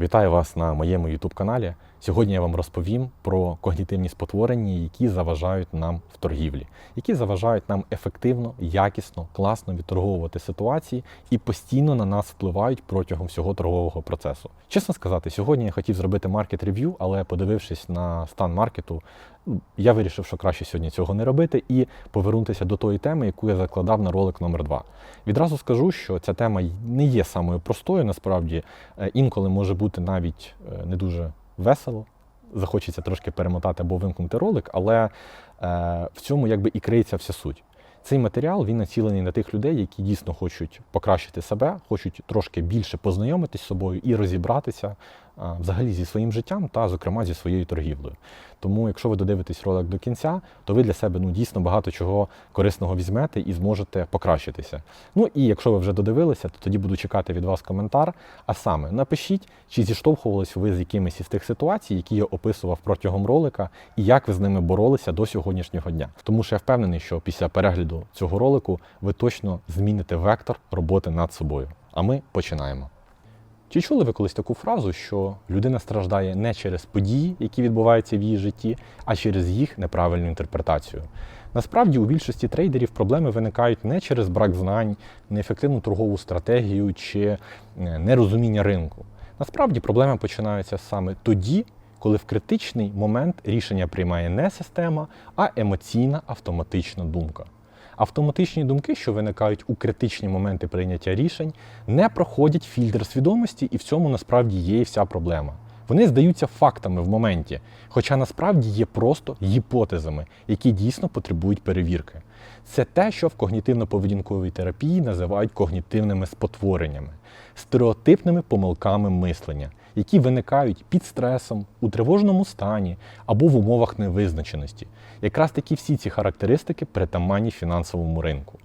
Вітаю вас на моєму YouTube каналі. Сьогодні я вам розповім про когнітивні спотворення, які заважають нам в торгівлі, які заважають нам ефективно, якісно, класно відторговувати ситуації і постійно на нас впливають протягом всього торгового процесу. Чесно сказати, сьогодні я хотів зробити маркет рев'ю, але подивившись на стан маркету, я вирішив, що краще сьогодні цього не робити і повернутися до тої теми, яку я закладав на ролик номер 2 Відразу скажу, що ця тема не є самою простою, насправді Е, інколи може бути навіть е, не дуже весело. Захочеться трошки перемотати або вимкнути ролик, але е, в цьому якби і криється вся суть. Цей матеріал він націлений на тих людей, які дійсно хочуть покращити себе, хочуть трошки більше познайомитись з собою і розібратися взагалі зі своїм життям та, зокрема, зі своєю торгівлею. Тому, якщо ви додивитесь ролик до кінця, то ви для себе ну дійсно багато чого корисного візьмете і зможете покращитися. Ну і якщо ви вже додивилися, то тоді буду чекати від вас коментар. А саме напишіть, чи зіштовхувались ви з якимись із тих ситуацій, які я описував протягом ролика, і як ви з ними боролися до сьогоднішнього дня. Тому що я впевнений, що після перегляду цього ролику ви точно зміните вектор роботи над собою. А ми починаємо. Чи чули ви колись таку фразу, що людина страждає не через події, які відбуваються в її житті, а через їх неправильну інтерпретацію? Насправді у більшості трейдерів проблеми виникають не через брак знань, неефективну торгову стратегію чи е, нерозуміння ринку. Насправді проблеми починаються саме тоді, коли в критичний момент рішення приймає не система, а емоційна автоматична думка. Автоматичні думки, що виникають у критичні моменти прийняття рішень, не проходять фільтр свідомості, і в цьому насправді є і вся проблема. Вони здаються фактами в моменті, хоча насправді є просто гіпотезами, які дійсно потребують перевірки. Це те, що в когнітивно-поведінковій терапії називають когнітивними спотвореннями, стереотипними помилками мислення, які виникають під стресом, у тривожному стані або в умовах невизначеності. Якраз такі всі ці характеристики притаманні фінансовому ринку.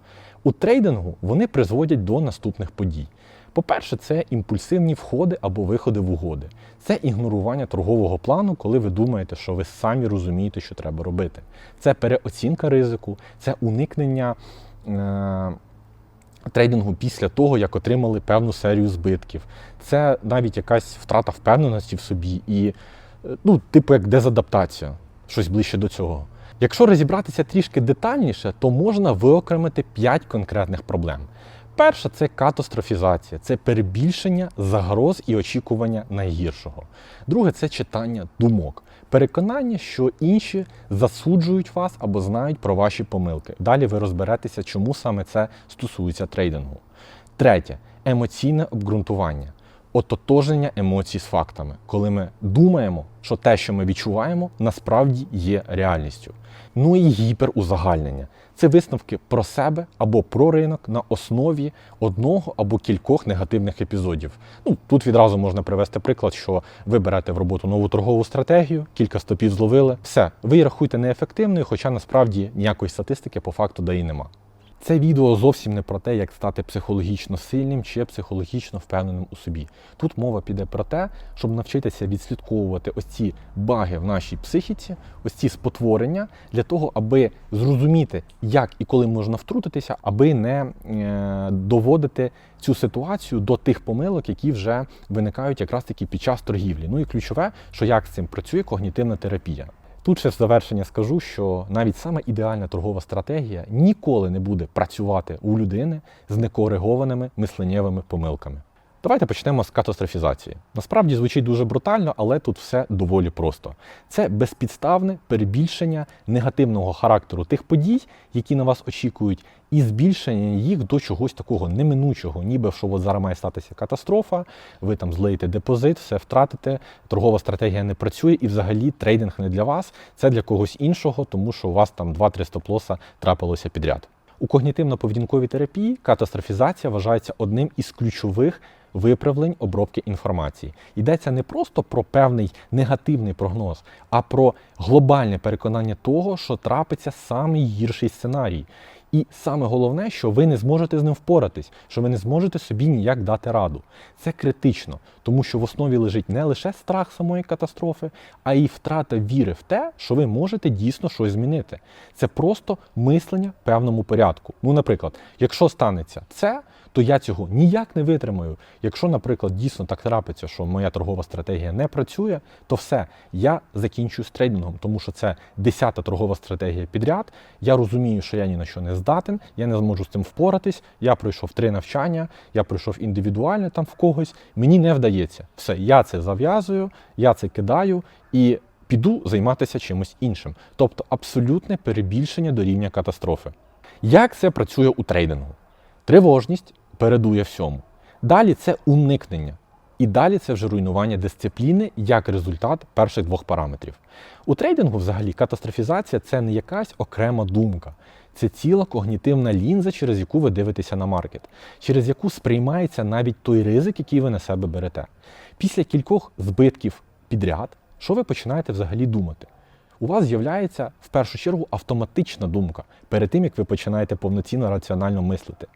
У трейдингу вони призводять до наступних подій. По-перше, це імпульсивні входи або виходи в угоди. Це ігнорування торгового плану, коли ви думаєте, що ви самі розумієте, що треба робити. Це переоцінка ризику, це уникнення е- трейдингу після того, як отримали певну серію збитків. Це навіть якась втрата впевненості в собі і, е, ну, типу, як дезадаптація, щось ближче до цього. Якщо розібратися трішки детальніше, то можна виокремити 5 конкретних проблем. Перша це катастрофізація, це перебільшення загроз і очікування найгіршого. Друге це читання думок, переконання, що інші засуджують вас або знають про ваші помилки. Далі ви розберетеся, чому саме це стосується трейдингу. Третє емоційне обґрунтування. Ототожнення емоцій з фактами, коли ми думаємо, що те, що ми відчуваємо, насправді є реальністю. Ну і гіперузагальнення це висновки про себе або про ринок на основі одного або кількох негативних епізодів. Ну тут відразу можна привести приклад, що ви берете в роботу нову торгову стратегію, кілька стопів зловили. Все, ви її рахуєте неефективною, хоча насправді ніякої статистики по факту да і нема. Це відео зовсім не про те, як стати психологічно сильним чи психологічно впевненим у собі. Тут мова піде про те, щоб навчитися відслідковувати ось ці баги в нашій психіці, ось ці спотворення, для того, аби зрозуміти, як і коли можна втрутитися, аби не е, доводити цю ситуацію до тих помилок, які вже виникають якраз таки під час торгівлі. Ну і ключове, що як з цим працює когнітивна терапія. Тут ще в завершення скажу, що навіть саме ідеальна торгова стратегія ніколи не буде працювати у людини з некоригованими мисленнєвими помилками. Давайте почнемо з катастрофізації. Насправді звучить дуже брутально, але тут все доволі просто. Це безпідставне перебільшення негативного характеру тих подій, які на вас очікують, і збільшення їх до чогось такого неминучого, ніби що от зараз має статися катастрофа, ви там злиєте депозит, все втратите, торгова стратегія не працює, і взагалі трейдинг не для вас, це для когось іншого, тому що у вас там 2-3 стоп-лоса трапилося підряд. У когнітивно-поведінковій терапії катастрофізація вважається одним із ключових виправлень обробки інформації. Йдеться не просто про певний негативний прогноз, а про глобальне переконання того, що трапиться самий гірший сценарій. І саме головне, що ви не зможете з ним впоратись, що ви не зможете собі ніяк дати раду. Це критично, тому що в основі лежить не лише страх самої катастрофи, а й втрата віри в те, що ви можете дійсно щось змінити. Це просто мислення певному порядку. Ну, наприклад, якщо станеться це, то я цього ніяк не витримаю. Якщо, наприклад, дійсно так трапиться, що моя торгова стратегія не працює, то все, я закінчую з трейдингом, тому що це десята торгова стратегія підряд. Я розумію, що я ні на що не здатен, я не зможу з цим впоратись. Я пройшов три навчання, я пройшов індивідуальне там в когось. Мені не вдається. Все, я це зав'язую, я це кидаю і піду займатися чимось іншим. Тобто абсолютне перебільшення до рівня катастрофи. Як це працює у трейдингу? Тривожність передує всьому. Далі це уникнення. І далі це вже руйнування дисципліни як результат перших двох параметрів. У трейдингу, взагалі, катастрофізація це не якась окрема думка, це ціла когнітивна лінза, через яку ви дивитеся на маркет, через яку сприймається навіть той ризик, який ви на себе берете. Після кількох збитків підряд, що ви починаєте взагалі думати? У вас з'являється в першу чергу автоматична думка перед тим, як ви починаєте повноцінно раціонально мислити.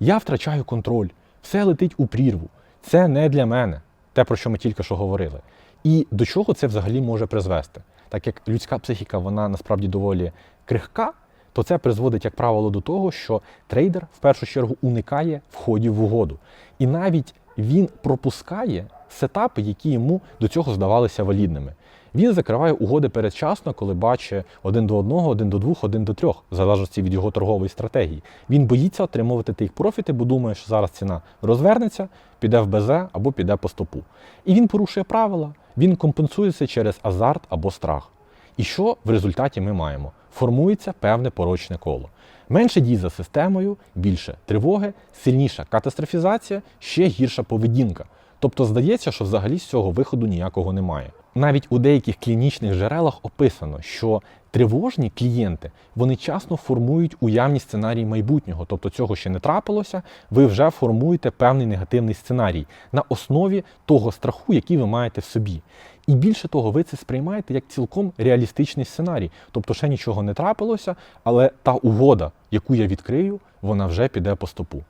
Я втрачаю контроль, все летить у прірву. Це не для мене, те, про що ми тільки що говорили. І до чого це взагалі може призвести? Так як людська психіка, вона насправді доволі крихка, то це призводить, як правило, до того, що трейдер в першу чергу уникає входів в угоду. І навіть він пропускає сетапи, які йому до цього здавалися валідними. Він закриває угоди передчасно, коли бачить один до одного, один до двох, один до трьох, в залежності від його торгової стратегії. Він боїться отримувати тих профіти, бо думає, що зараз ціна розвернеться, піде в БЗ або піде по стопу. І він порушує правила, він компенсується через азарт або страх. І що в результаті ми маємо? Формується певне порочне коло. Менше дій за системою, більше тривоги, сильніша катастрофізація, ще гірша поведінка. Тобто здається, що взагалі з цього виходу ніякого немає. Навіть у деяких клінічних джерелах описано, що тривожні клієнти вони часто формують уявні сценарії майбутнього, тобто цього ще не трапилося, ви вже формуєте певний негативний сценарій на основі того страху, який ви маєте в собі. І більше того, ви це сприймаєте як цілком реалістичний сценарій. Тобто ще нічого не трапилося, але та угода, яку я відкрию, вона вже піде по стопу.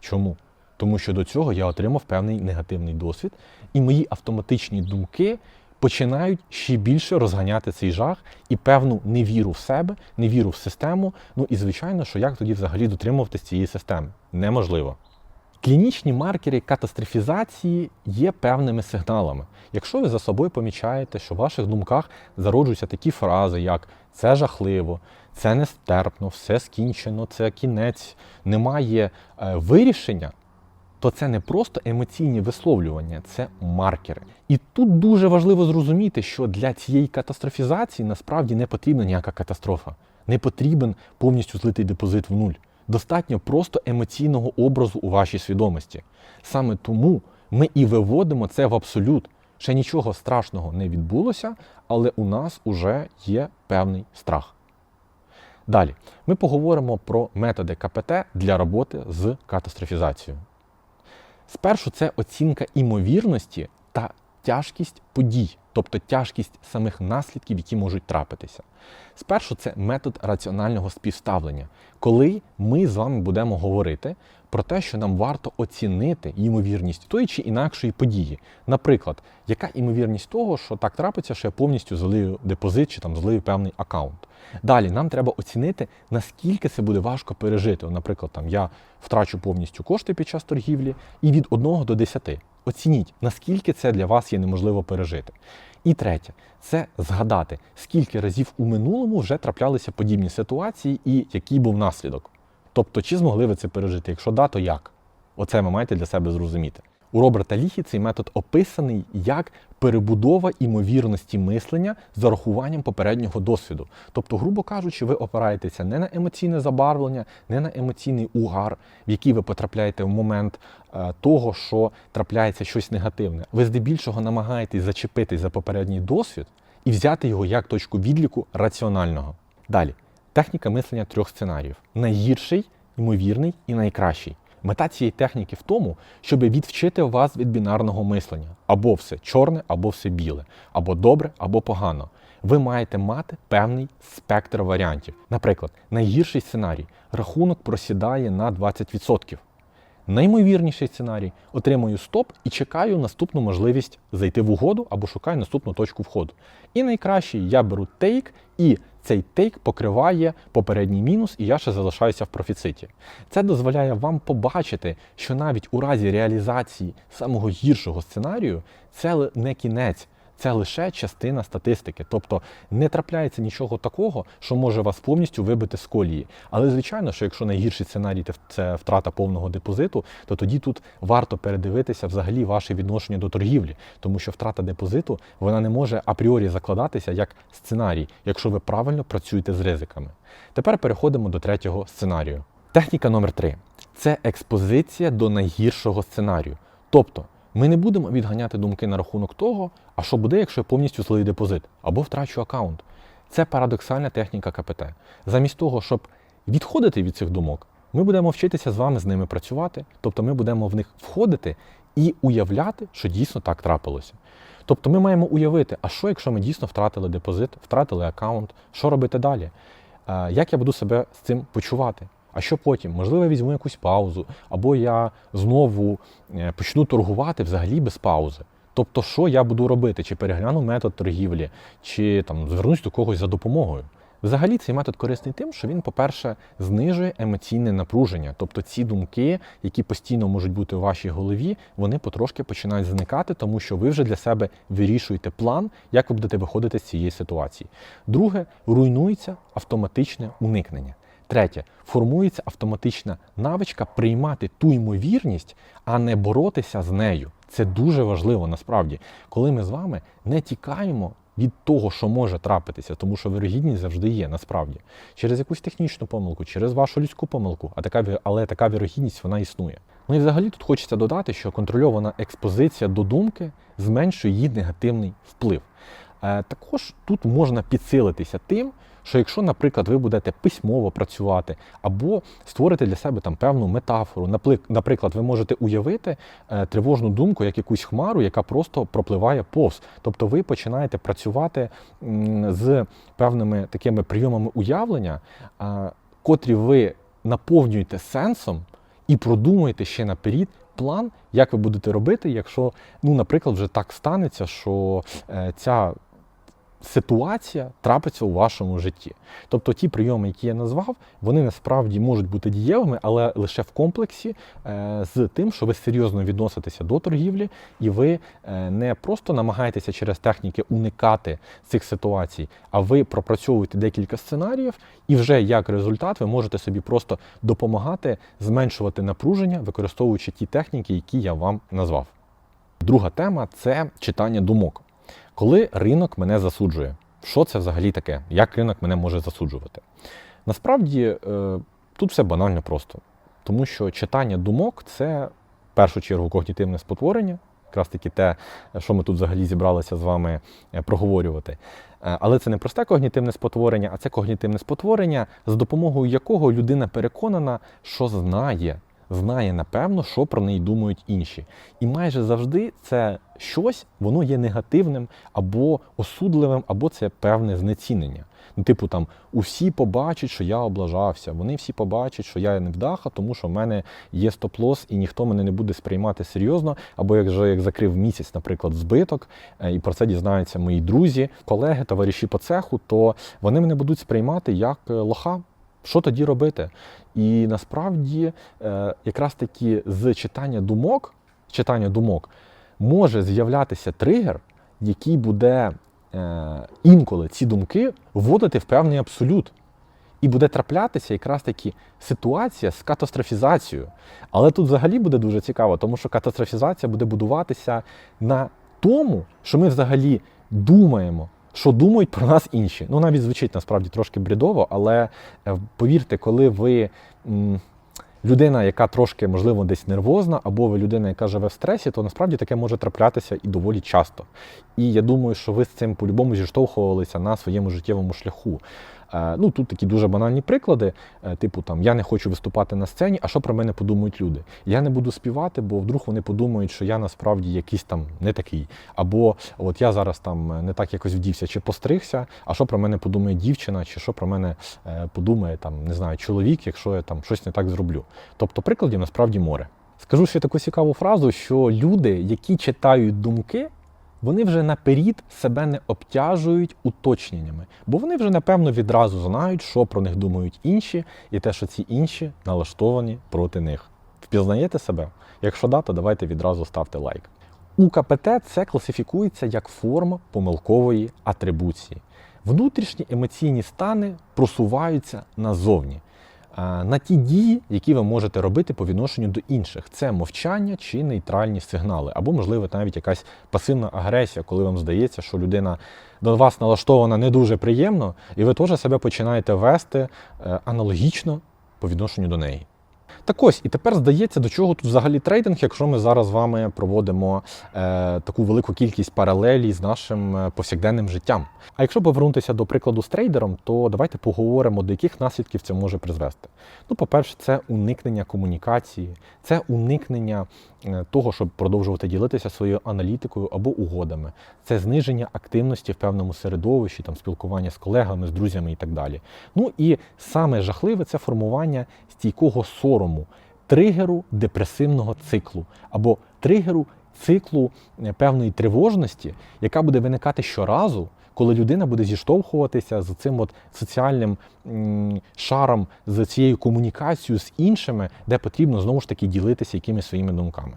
Чому? Тому що до цього я отримав певний негативний досвід, і мої автоматичні думки починають ще більше розганяти цей жах і певну невіру в себе, невіру в систему. Ну і звичайно, що як тоді взагалі дотримуватись цієї системи? Неможливо. Клінічні маркери катастрофізації є певними сигналами. Якщо ви за собою помічаєте, що в ваших думках зароджуються такі фрази, як це жахливо, це нестерпно, все скінчено, це кінець, немає е, вирішення, то це не просто емоційні висловлювання, це маркери. І тут дуже важливо зрозуміти, що для цієї катастрофізації насправді не потрібна ніяка катастрофа, не потрібен повністю злитий депозит в нуль. Достатньо просто емоційного образу у вашій свідомості. Саме тому ми і виводимо це в абсолют. Ще нічого страшного не відбулося, але у нас уже є певний страх. Далі ми поговоримо про методи КПТ для роботи з катастрофізацією. Спершу це оцінка імовірності та тяжкість подій, тобто тяжкість самих наслідків, які можуть трапитися. Спершу це метод раціонального співставлення, коли ми з вами будемо говорити про те, що нам варто оцінити ймовірність тої чи інакшої події. Наприклад, яка імовірність того, що так трапиться, що я повністю залию депозит чи там злию певний аккаунт. Далі нам треба оцінити, наскільки це буде важко пережити. Наприклад, там я втрачу повністю кошти під час торгівлі і від 1 до 10. Оцініть, наскільки це для вас є неможливо пережити. І третє це згадати, скільки разів у минулому вже траплялися подібні ситуації і який був наслідок. Тобто, чи змогли ви це пережити? Якщо да, то як? Оце ви маєте для себе зрозуміти. У Роберта Ліхі цей метод описаний як перебудова імовірності мислення з урахуванням попереднього досвіду. Тобто, грубо кажучи, ви опираєтеся не на емоційне забарвлення, не на емоційний угар, в який ви потрапляєте в момент е, того, що трапляється щось негативне. Ви здебільшого намагаєтесь зачепитись за попередній досвід і взяти його як точку відліку раціонального. Далі, техніка мислення трьох сценаріїв: найгірший, ймовірний і найкращий. Мета цієї техніки в тому, щоб відвчити вас від бінарного мислення. Або все чорне, або все біле, або добре, або погано. Ви маєте мати певний спектр варіантів. Наприклад, найгірший сценарій рахунок просідає на 20%. Наймовірніший сценарій отримую стоп і чекаю наступну можливість зайти в угоду або шукаю наступну точку входу. І найкращий я беру тейк, і цей тейк покриває попередній мінус, і я ще залишаюся в профіциті. Це дозволяє вам побачити, що навіть у разі реалізації самого гіршого сценарію це не кінець. Це лише частина статистики, тобто не трапляється нічого такого, що може вас повністю вибити з колії. Але звичайно, що якщо найгірший сценарій це втрата повного депозиту, то тоді тут варто передивитися взагалі ваше відношення до торгівлі, тому що втрата депозиту вона не може апріорі закладатися як сценарій, якщо ви правильно працюєте з ризиками. Тепер переходимо до третього сценарію. Техніка номер три це експозиція до найгіршого сценарію. Тобто ми не будемо відганяти думки на рахунок того, а що буде, якщо я повністю злию депозит або втрачу аккаунт. Це парадоксальна техніка КПТ. Замість того, щоб відходити від цих думок, ми будемо вчитися з вами з ними працювати, тобто ми будемо в них входити і уявляти, що дійсно так трапилося. Тобто ми маємо уявити, а що, якщо ми дійсно втратили депозит, втратили аккаунт, що робити далі? Е, Як я буду себе з цим почувати? А що потім? Можливо, я візьму якусь паузу, або я знову е, почну торгувати взагалі без паузи. Тобто, що я буду робити? Чи перегляну метод торгівлі, чи там звернусь до когось за допомогою. Взагалі, цей метод корисний тим, що він, по-перше, знижує емоційне напруження. Тобто ці думки, які постійно можуть бути у вашій голові, вони потрошки починають зникати, тому що ви вже для себе вирішуєте план, як ви будете виходити з цієї ситуації. Друге, руйнується автоматичне уникнення. Третє, формується автоматична навичка приймати ту ймовірність, а не боротися з нею. Це дуже важливо насправді, коли ми з вами не тікаємо від того, що може трапитися, тому що вірогідність завжди є насправді через якусь технічну помилку, через вашу людську помилку, а така але така вірогідність вона існує. Ну і взагалі тут хочеться додати, що контрольована експозиція до думки зменшує її негативний вплив. Е, Також тут можна підсилитися тим, що якщо, наприклад, ви будете письмово працювати або створити для себе там певну метафору, наприклад, ви можете уявити е, тривожну думку як якусь хмару, яка просто пропливає повз. Тобто ви починаєте працювати з певними такими прийомами уявлення, котрі ви наповнюєте сенсом і продумуєте ще наперед план, як ви будете робити, якщо, ну, наприклад, вже так станеться, що е, ця ситуація трапиться у вашому житті. Тобто ті прийоми, які я назвав, вони насправді можуть бути дієвими, але лише в комплексі е, з тим, що ви серйозно відноситеся до торгівлі, і ви е, не просто намагаєтеся через техніки уникати цих ситуацій, а ви пропрацьовуєте декілька сценаріїв, і вже як результат ви можете собі просто допомагати зменшувати напруження, використовуючи ті техніки, які я вам назвав. Друга тема це читання думок. Коли ринок мене засуджує, що це взагалі таке? Як ринок мене може засуджувати? Насправді е, тут все банально просто, тому що читання думок це в першу чергу когнітивне спотворення, якраз таки те, що ми тут взагалі зібралися з вами е, проговорювати. Е, Але це не просте когнітивне спотворення, а це когнітивне спотворення, з допомогою якого людина переконана, що знає, знає напевно, що про неї думають інші. І майже завжди це щось, воно є негативним або осудливим, або це певне знецінення. Ну, типу, там усі побачать, що я облажався, вони всі побачать, що я невдаха, тому що в мене є стоп-лос, і ніхто мене не буде сприймати серйозно. Або як же як закрив місяць, наприклад, збиток, е, і про це дізнаються мої друзі, колеги, товариші по цеху, то вони мене будуть сприймати як е, лоха. Що тоді робити? І насправді, е, якраз таки з читання думок, читання думок може з'являтися тригер, який буде е, інколи ці думки вводити в певний абсолют. І буде траплятися якраз таки ситуація з катастрофізацією. Але тут взагалі буде дуже цікаво, тому що катастрофізація буде будуватися на тому, що ми взагалі думаємо, що думають про нас інші. Ну, навіть звучить насправді трошки брідово, але е, повірте, коли ви. Людина, яка трошки, можливо, десь нервозна, або ви людина, яка живе в стресі, то насправді таке може траплятися і доволі часто. І я думаю, що ви з цим по-любому зіштовхувалися на своєму життєвому шляху. Е, Ну тут такі дуже банальні приклади, е, типу там я не хочу виступати на сцені, а що про мене подумають люди? Я не буду співати, бо вдруг вони подумають, що я насправді якийсь там не такий. Або от я зараз там не так якось вдівся чи постригся, а що про мене подумає дівчина, чи що про мене е, подумає там, не знаю, чоловік, якщо я там щось не так зроблю. Тобто прикладів насправді море. Скажу ще таку цікаву фразу, що люди, які читають думки, вони вже наперед себе не обтяжують уточненнями, бо вони вже напевно відразу знають, що про них думають інші, і те, що ці інші налаштовані проти них. Впізнаєте себе? Якщо да, то давайте відразу ставте лайк. У КПТ це класифікується як форма помилкової атрибуції. Внутрішні емоційні стани просуваються назовні. А, На ті дії, які ви можете робити по відношенню до інших, це мовчання чи нейтральні сигнали, або, можливо, навіть якась пасивна агресія, коли вам здається, що людина до вас налаштована не дуже приємно, і ви теж себе починаєте вести е, аналогічно по відношенню до неї. Так ось, і тепер здається, до чого тут взагалі трейдинг, якщо ми зараз з вами проводимо е, таку велику кількість паралелі з нашим е, повсякденним життям. А якщо повернутися до прикладу з трейдером, то давайте поговоримо, до яких наслідків це може призвести. Ну, по-перше, це уникнення комунікації, це уникнення того, щоб продовжувати ділитися своєю аналітикою або угодами, це зниження активності в певному середовищі, там спілкування з колегами, з друзями і так далі. Ну і саме жахливе це формування стійкого сорому, тригеру депресивного циклу або тригеру циклу е, певної тривожності, яка буде виникати щоразу, коли людина буде зіштовхуватися з цим от соціальним шаром, з цією комунікацією з іншими, де потрібно знову ж таки ділитися якимись своїми думками.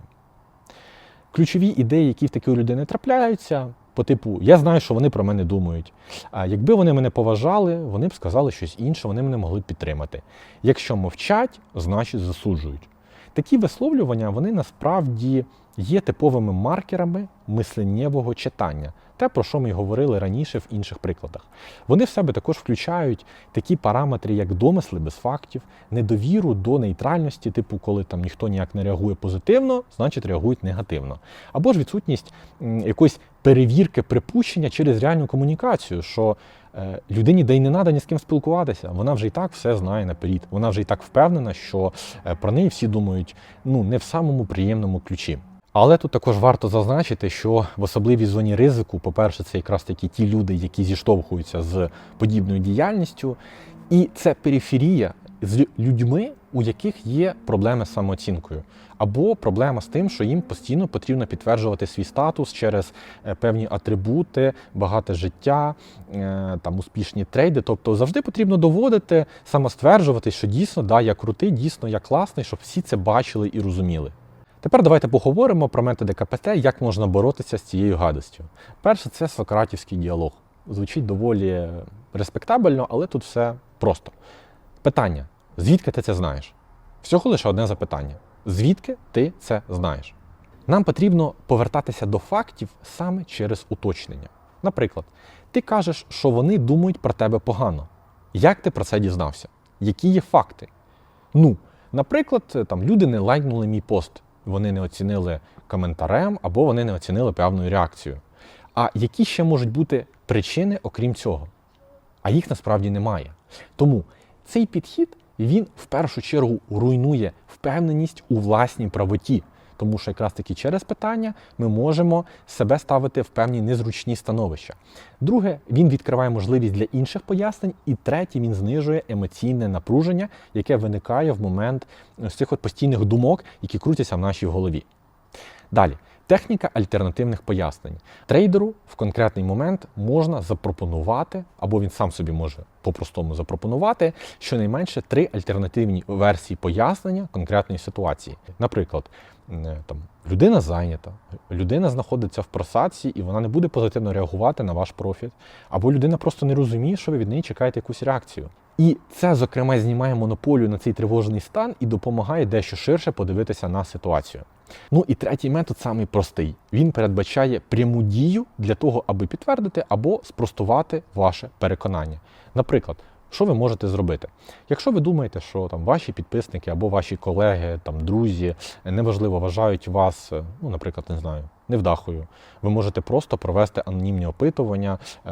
Ключові ідеї, які в такої людини трапляються, по типу Я знаю, що вони про мене думають. А якби вони мене поважали, вони б сказали щось інше, вони мене могли б підтримати. Якщо мовчать, значить засуджують. Такі висловлювання вони насправді є типовими маркерами мисленнєвого читання, те, про що ми й говорили раніше в інших прикладах. Вони в себе також включають такі параметри, як домисли без фактів, недовіру до нейтральності, типу, коли там ніхто ніяк не реагує позитивно, значить реагують негативно. Або ж відсутність якоїсь перевірки припущення через реальну комунікацію, що е, людині де й не треба ні з ким спілкуватися. Вона вже і так все знає наперед. Вона вже і так впевнена, що е, про неї всі думають ну не в самому приємному ключі. Але тут також варто зазначити, що в особливій зоні ризику, по-перше, це якраз таки ті люди, які зіштовхуються з подібною діяльністю, і це периферія з людьми, у яких є проблеми з самооцінкою, або проблема з тим, що їм постійно потрібно підтверджувати свій статус через е, певні атрибути, багате життя, е, там успішні трейди. Тобто завжди потрібно доводити, самостверджувати, що дійсно да, я крутий, дійсно я класний, щоб всі це бачили і розуміли. Тепер давайте поговоримо про методи КПТ, як можна боротися з цією гадостю. Перше, це сократівський діалог. Звучить доволі респектабельно, але тут все просто. Питання: звідки ти це знаєш? Всього лише одне запитання: звідки ти це знаєш? Нам потрібно повертатися до фактів саме через уточнення. Наприклад, ти кажеш, що вони думають про тебе погано. Як ти про це дізнався? Які є факти? Ну, наприклад, там люди не лайкнули мій пост, вони не оцінили коментарем або вони не оцінили певною реакцією. А які ще можуть бути причини, окрім цього? А їх насправді немає. Тому цей підхід він в першу чергу руйнує впевненість у власній правоті. Тому що якраз таки через питання ми можемо себе ставити в певні незручні становища. Друге, він відкриває можливість для інших пояснень, і третє, він знижує емоційне напруження, яке виникає в момент з цих от постійних думок, які крутяться в нашій голові. Далі. Техніка альтернативних пояснень. Трейдеру в конкретний момент можна запропонувати, або він сам собі може по-простому запропонувати щонайменше три альтернативні версії пояснення конкретної ситуації. Наприклад, е, там людина зайнята, людина знаходиться в просадці і вона не буде позитивно реагувати на ваш профіт, або людина просто не розуміє, що ви від неї чекаєте якусь реакцію. І це, зокрема, знімає монополію на цей тривожний стан і допомагає дещо ширше подивитися на ситуацію. Ну і третій метод самий простий. Він передбачає пряму дію для того, аби підтвердити або спростувати ваше переконання. Наприклад, Що ви можете зробити? Якщо ви думаєте, що там ваші підписники або ваші колеги, там друзі, неважливо вважають вас, е, ну, наприклад, не знаю, невдахою, ви можете просто провести анонімні опитування е,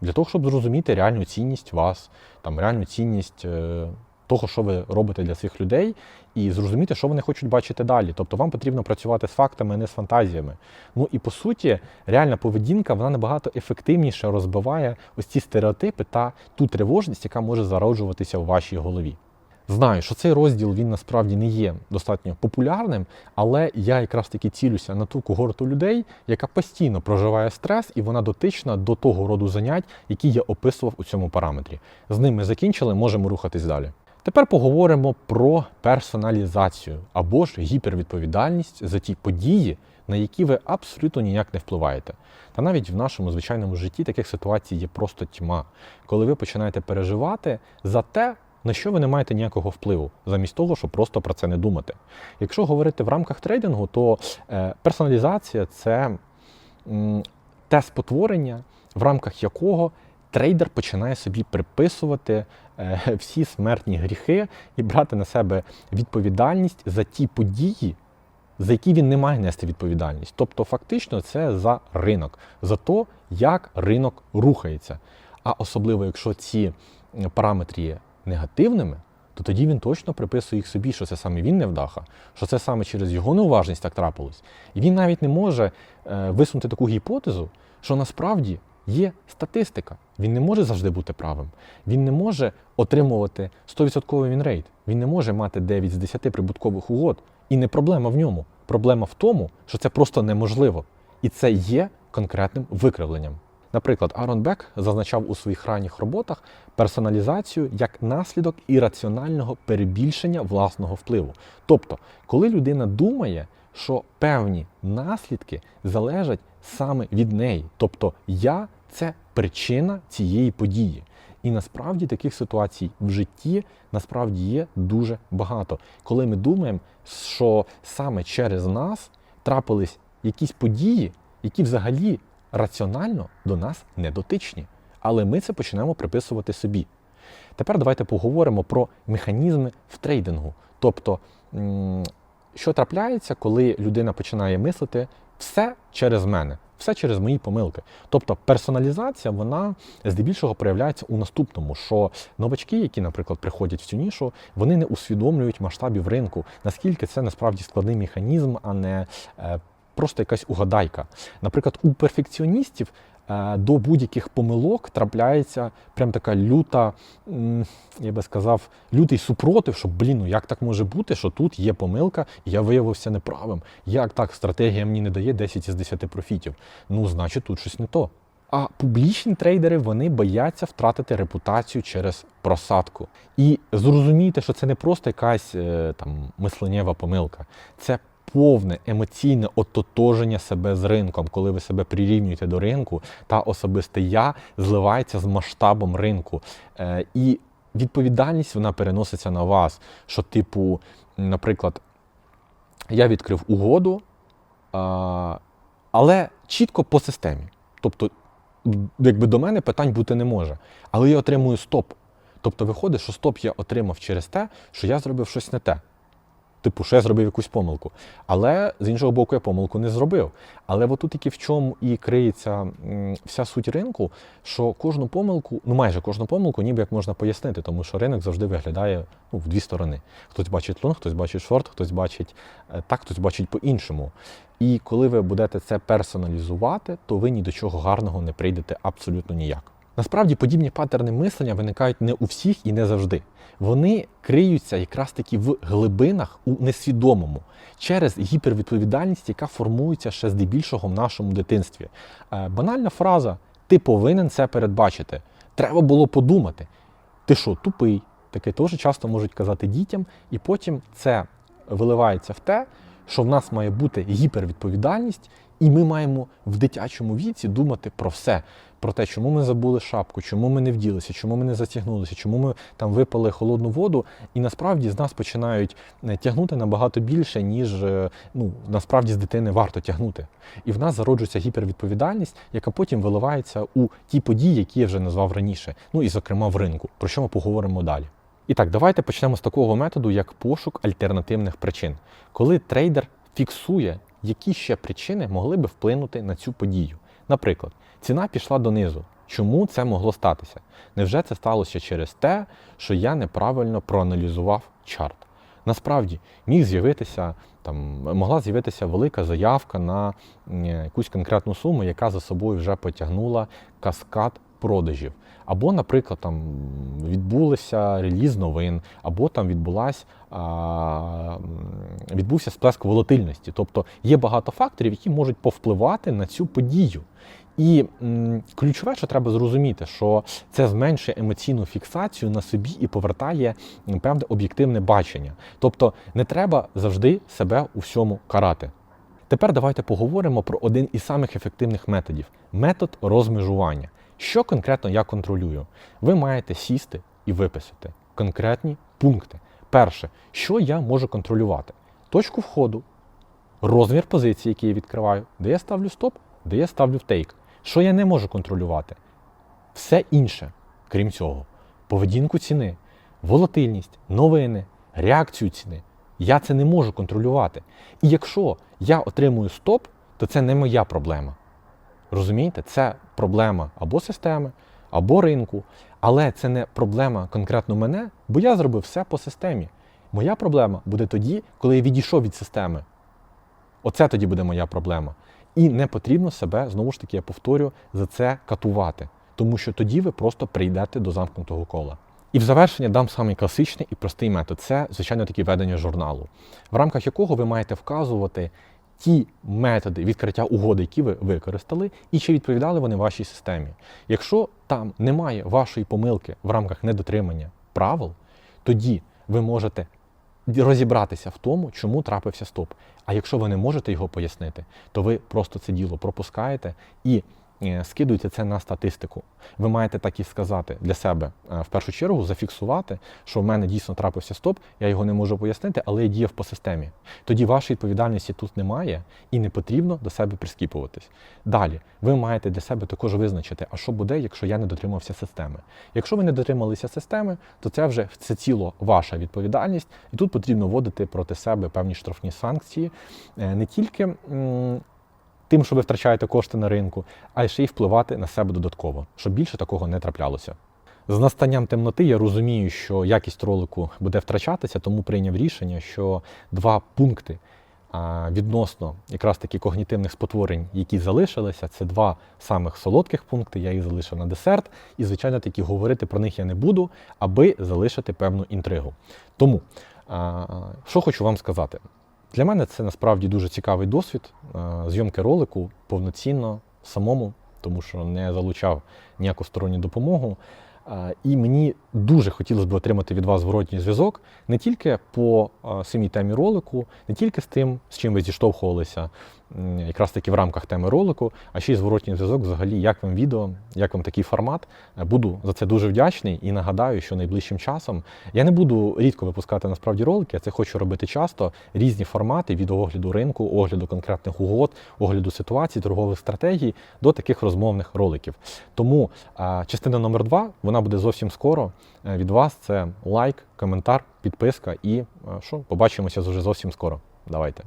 для того, щоб зрозуміти реальну цінність вас, там реальну цінність е, того, що ви робите для цих людей, і зрозуміти, що вони хочуть бачити далі. Тобто вам потрібно працювати з фактами, а не з фантазіями. Ну і по суті, реальна поведінка вона набагато ефективніше розбиває ось ці стереотипи та ту тривожність, яка може зароджуватися в вашій голові. Знаю, що цей розділ він насправді не є достатньо популярним, але я якраз таки цілюся на ту когорту людей, яка постійно проживає стрес, і вона дотична до того роду занять, які я описував у цьому параметрі. З ним ми закінчили, можемо рухатись далі. Тепер поговоримо про персоналізацію або ж гіпервідповідальність за ті події, на які ви абсолютно ніяк не впливаєте. Та навіть в нашому звичайному житті таких ситуацій є просто тьма, коли ви починаєте переживати за те, на що ви не маєте ніякого впливу, замість того, щоб просто про це не думати. Якщо говорити в рамках трейдингу, то е, персоналізація це те спотворення, в рамках якого трейдер починає собі приписувати е, всі смертні гріхи і брати на себе відповідальність за ті події, за які він не має нести відповідальність. Тобто, фактично, це за ринок, за те, як ринок рухається. А особливо, якщо ці параметри є негативними, то тоді він точно приписує їх собі, що це саме він невдаха, що це саме через його неуважність так трапилось. І він навіть не може е, висунути таку гіпотезу, що насправді є статистика. Він не може завжди бути правим. Він не може отримувати 100% вінрейт. Він не може мати 9 з 10 прибуткових угод. І не проблема в ньому. Проблема в тому, що це просто неможливо. І це є конкретним викривленням. Наприклад, Арон Бек зазначав у своїх ранніх роботах персоналізацію як наслідок ірраціонального перебільшення власного впливу. Тобто, коли людина думає, що певні наслідки залежать саме від неї, тобто я це причина цієї події. І насправді таких ситуацій в житті насправді є дуже багато. Коли ми думаємо, що саме через нас трапились якісь події, які взагалі раціонально до нас не дотичні. Але ми це почнемо приписувати собі. Тепер давайте поговоримо про механізми в трейдингу. Тобто, що трапляється, коли людина починає мислити все через мене, все через мої помилки. Тобто персоналізація, вона здебільшого проявляється у наступному, що новачки, які, наприклад, приходять в цю нішу, вони не усвідомлюють масштабів ринку, наскільки це насправді складний механізм, а не е, просто якась угадайка. Наприклад, у перфекціоністів до будь-яких помилок трапляється прям така люта, я би сказав, лютий супротив, що блін, ну як так може бути, що тут є помилка, і я виявився неправим. Як так стратегія мені не дає 10 із 10 профітів? Ну, значить, тут щось не то. А публічні трейдери вони бояться втратити репутацію через просадку. І зрозумійте, що це не просто якась е, там мисленнєва помилка, це повне емоційне ототоження себе з ринком, коли ви себе прирівнюєте до ринку, та особисте я зливається з масштабом ринку. Е, і відповідальність вона переноситься на вас. Що, типу, наприклад, я відкрив угоду, а, але чітко по системі. Тобто, якби до мене питань бути не може. Але я отримую стоп. Тобто виходить, що стоп я отримав через те, що я зробив щось не те. Типу, я зробив якусь помилку. Але з іншого боку, я помилку не зробив. Але от тут тільки в чому і криється вся суть ринку, що кожну помилку, ну майже кожну помилку, ніби як можна пояснити, тому що ринок завжди виглядає ну, в дві сторони. Хтось бачить лонг, хтось бачить шорт, хтось бачить е, так, хтось бачить по-іншому. І коли ви будете це персоналізувати, то ви ні до чого гарного не прийдете абсолютно ніяк. Насправді подібні паттерни мислення виникають не у всіх і не завжди. Вони криються якраз таки в глибинах у несвідомому через гіпервідповідальність, яка формується ще здебільшого в нашому дитинстві. Е, Банальна фраза ти повинен це передбачити. Треба було подумати. Ти що, тупий? Таке теж часто можуть казати дітям, і потім це виливається в те, що в нас має бути гіпервідповідальність, І ми маємо в дитячому віці думати про все. Про те, чому ми забули шапку, чому ми не вділися, чому ми не затягнулися, чому ми там випали холодну воду. І насправді з нас починають е, тягнути набагато більше, ніж е, ну, насправді з дитини варто тягнути. І в нас зароджується гіпервідповідальність, яка потім виливається у ті події, які я вже назвав раніше. Ну і зокрема в ринку, про що ми поговоримо далі. І так, давайте почнемо з такого методу, як пошук альтернативних причин, коли трейдер фіксує, які ще причини могли би вплинути на цю подію. Наприклад, ціна пішла донизу. Чому це могло статися? Невже це сталося через те, що я неправильно проаналізував чарт? Насправді міг з'явитися там, могла з'явитися велика заявка на якусь конкретну суму, яка за собою вже потягнула каскад продажів. Або, наприклад, там відбулися реліз новин, або там відбулась, а, відбувся сплеск волатильності. Тобто є багато факторів, які можуть повпливати на цю подію. І м, ключове, що треба зрозуміти, що це зменшує емоційну фіксацію на собі і повертає певне об'єктивне бачення. Тобто не треба завжди себе у всьому карати. Тепер давайте поговоримо про один із самих ефективних методів метод розмежування. Що конкретно я контролюю? Ви маєте сісти і виписати конкретні пункти. Перше, що я можу контролювати? Точку входу, розмір позиції, який я відкриваю, де я ставлю стоп, де я ставлю тейк. Що я не можу контролювати? Все інше, крім цього, поведінку ціни, волатильність, новини, реакцію ціни. Я це не можу контролювати. І якщо я отримую стоп, то це не моя проблема. Розумієте, це проблема або системи, або ринку, але це не проблема конкретно мене, бо я зробив все по системі. Моя проблема буде тоді, коли я відійшов від системи. Оце тоді буде моя проблема. І не потрібно себе, знову ж таки, я повторю, за це катувати, тому що тоді ви просто прийдете до замкнутого кола. І в завершення дам самий класичний і простий метод це, звичайно, таке ведення журналу, в рамках якого ви маєте вказувати ті методи відкриття угоди, які ви використали, і чи відповідали вони вашій системі. Якщо там немає вашої помилки в рамках недотримання правил, тоді ви можете розібратися в тому, чому трапився стоп. А якщо ви не можете його пояснити, то ви просто це діло пропускаєте і е, скидуєте це на статистику. Ви маєте так і сказати для себе е, в першу чергу, зафіксувати, що в мене дійсно трапився стоп, я його не можу пояснити, але я діяв по системі. Тоді вашої відповідальності тут немає і не потрібно до себе прискіпуватись. Далі, ви маєте для себе також визначити, а що буде, якщо я не дотримався системи. Якщо ви не дотрималися системи, то це вже всеціло ваша відповідальність, і тут потрібно вводити проти себе певні штрафні санкції, Е, не тільки тим, що ви втрачаєте кошти на ринку, а ще й впливати на себе додатково, щоб більше такого не траплялося. З настанням темноти я розумію, що якість ролику буде втрачатися, тому прийняв рішення, що два пункти відносно якраз таки когнітивних спотворень, які залишилися, це два самих солодких пункти. Я їх залишив на десерт, і, звичайно, таки говорити про них я не буду, аби залишити певну інтригу. Тому, що хочу вам сказати. Для мене це насправді дуже цікавий досвід е, зйомки ролику повноцінно самому, тому що не залучав ніяку сторонню допомогу. Е, І мені дуже хотілося б отримати від вас зворотній зв'язок не тільки по е, самій темі ролику, не тільки з тим, з чим ви зіштовхувалися якраз таки в рамках теми ролику, а ще й зворотній зв'язок взагалі, як вам відео, як вам такий формат. Е, Буду за це дуже вдячний і нагадаю, що найближчим часом я не буду рідко випускати насправді ролики, я це хочу робити часто. Різні формати від огляду ринку, огляду конкретних угод, огляду ситуацій, торгових стратегій до таких розмовних роликів. Тому частина номер два вона буде зовсім скоро. Е, Від вас це лайк, коментар, підписка і е, що побачимося вже зовсім скоро. Давайте.